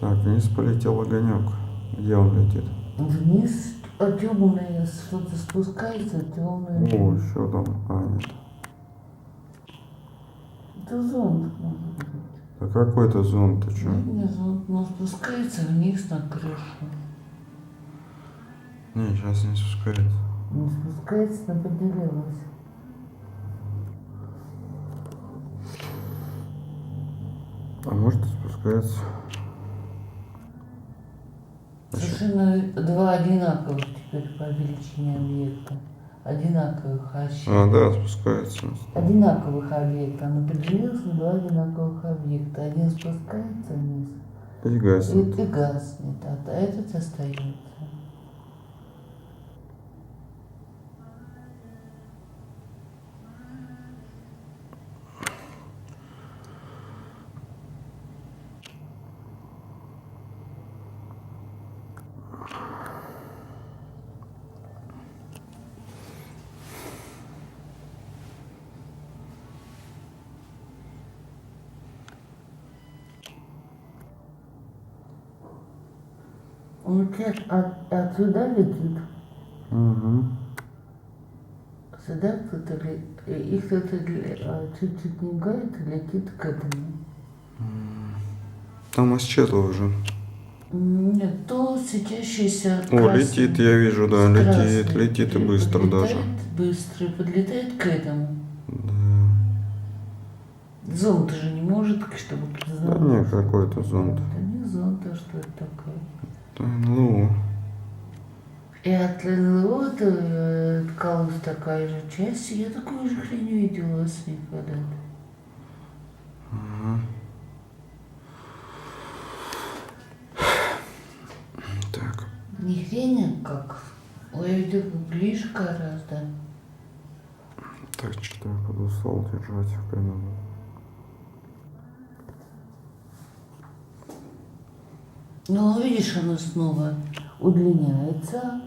Так, вниз полетел огонек. Где он летит? Вниз а темное что-то спускается, темное. О, еще там. А, нет. Это зонт может быть. Да какой-то зонт, ты что? Нет, не зонт, но спускается вниз на крышу. Не, сейчас не спускается. Не спускается, но поднялась. А может и спускается. Совершенно два одинаковых теперь по величине объекта. Одинаковых ощущений. А, да, спускается. Одинаковых объекта. Он определился два одинаковых объекта. Один спускается вниз И и, гаснет. и гаснет, а этот остается. Тебя от, отсюда летит. Угу. Сюда кто-то летит. И кто-то а, чуть-чуть мигает и летит к этому. Там исчезло уже. Нет, то светящийся О, красный. летит, я вижу, да, летит, Красный. летит и быстро даже. Быстро, подлетает к этому. Да. Зонт же не может, чтобы Да знал. не, какой-то зонт. Это не зонт, а что это такое? Ну, И от НЛО ткалась такая же часть. Я такую же хрень видела с них когда-то. ага. Так, Не хрень, а как. Ой, я видела ближе гораздо. так, что я буду стол держать в камеру. Ну, видишь, оно снова удлиняется.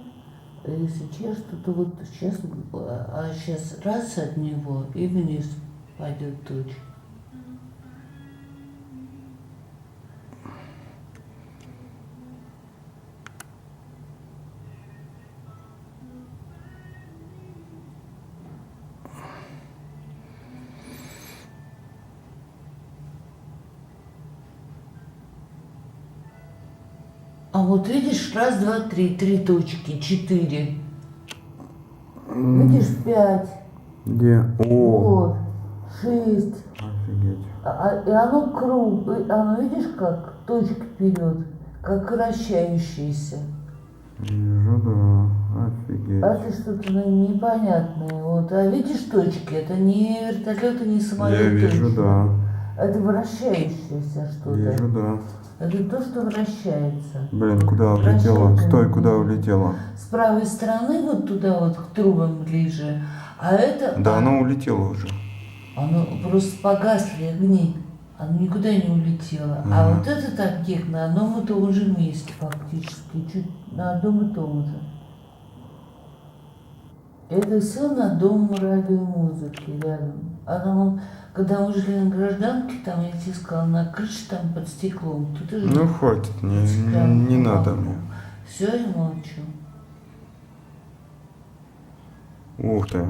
Если честно, то вот сейчас, а сейчас раз от него и вниз пойдет точка. А вот видишь, раз, два, три, три точки, четыре. Видишь, пять, Где? О, вот, шесть. офигеть. А, а- и оно круг, и оно видишь как точка вперед, как вращающаяся. Вижу, да, офигеть. А это что-то ну, непонятное. Вот. А видишь точки? Это не вертолет и не самолет. Я вижу, точно. да. Это вращающееся что-то. Вижу, да. Это то, что вращается. Блин, куда улетела? Стой, куда улетела? С правой стороны вот туда вот к трубам ближе. А это... Да, а- она улетела уже. Оно просто погасли огни. Оно никуда не улетело. А Мгм. вот этот объект на одном и том же месте фактически. Чуть на одном и том же. Это на дом радиомузыки рядом. А там, когда мы жили на гражданке, там, я тебе сказала, на крыше там под стеклом. Тут тоже Ну, хватит, не, не, не надо мне. Все, я молчу. Ух ты,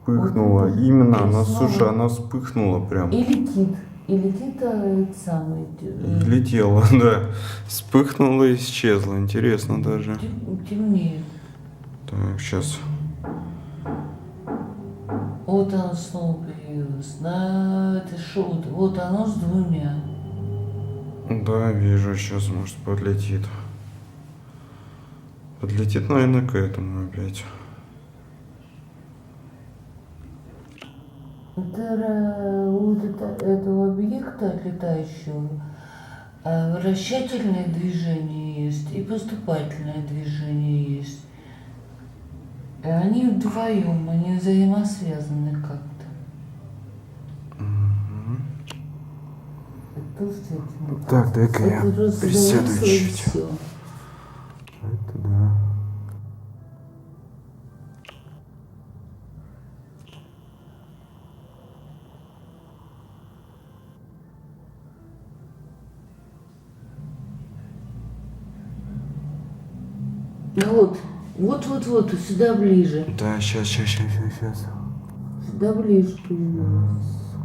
вспыхнула. Вот Именно, она, снова. слушай, она вспыхнула прям. И летит. И летит а, самый... э, И летела, да. Вспыхнула и исчезла. Интересно даже. тем- Темнеет. Так, сейчас. Вот оно снова появилось. На это шоу. Вот оно с двумя. Да, вижу, сейчас, может, подлетит. Подлетит, наверное, к этому опять. Это э, у лета- этого объекта летающего э, вращательное движение есть и поступательное движение есть. И они вдвоем, они взаимосвязаны как-то. Угу. Это, так, дай-ка я присяду чуть. Это да. Ну вот, вот-вот-вот, сюда ближе. Да, сейчас, сейчас, сейчас, сейчас. Сюда ближе. пожалуйста.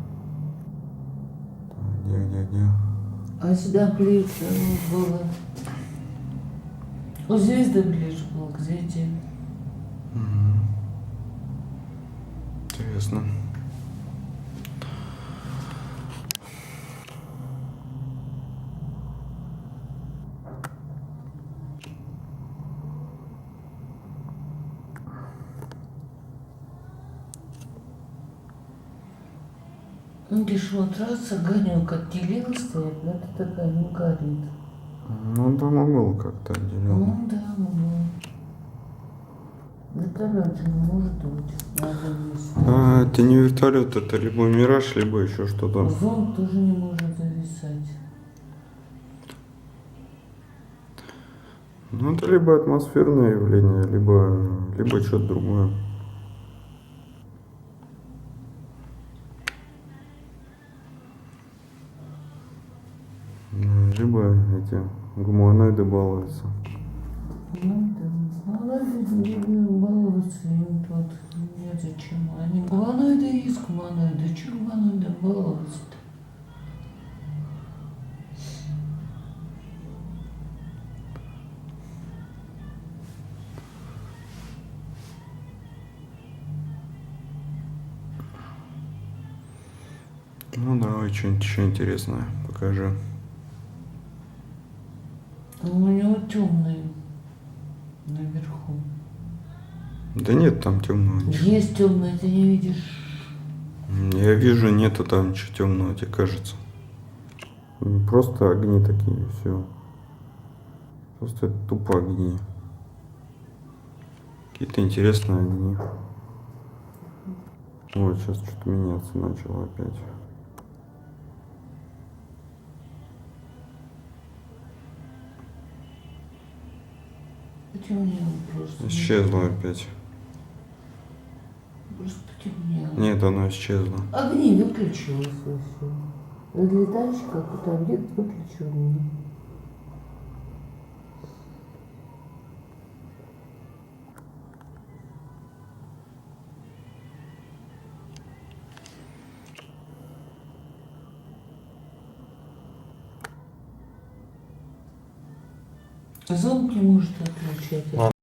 Где, где, где? А сюда ближе было. Вот здесь да ближе было, к звезде. Мгм. Интересно. Видишь, вот раз огонек отделился, и этот огонек горит. Ну, там он был как-то отделен. Ну да, ну. Вертолет не может быть. А, это не вертолет, это либо мираж, либо еще что-то. Зонт тоже не может зависать. Ну, это либо атмосферное явление, либо, либо что-то другое. Либо эти гуманоиды балуются. Видно, баловаться им тут. Незачем. Они гуманоиды есть гуманоиды. Чего гуманоидам баловаться-то? Ну, давай что-нибудь еще интересное покажи. А У него темный наверху. Да нет, там темного ничего. Есть темный, ты не видишь. Я вижу, нету там ничего темного, тебе кажется. Просто огни такие, все. Просто это тупо огни. Какие-то интересные огни. Вот, сейчас что-то меняться начало опять. Потемнело просто. Исчезло опять. Просто потемнело. Нет, оно исчезло. Огни выключилось все. Разлетающий какой-то объект выключил Зонт не может. Ладно.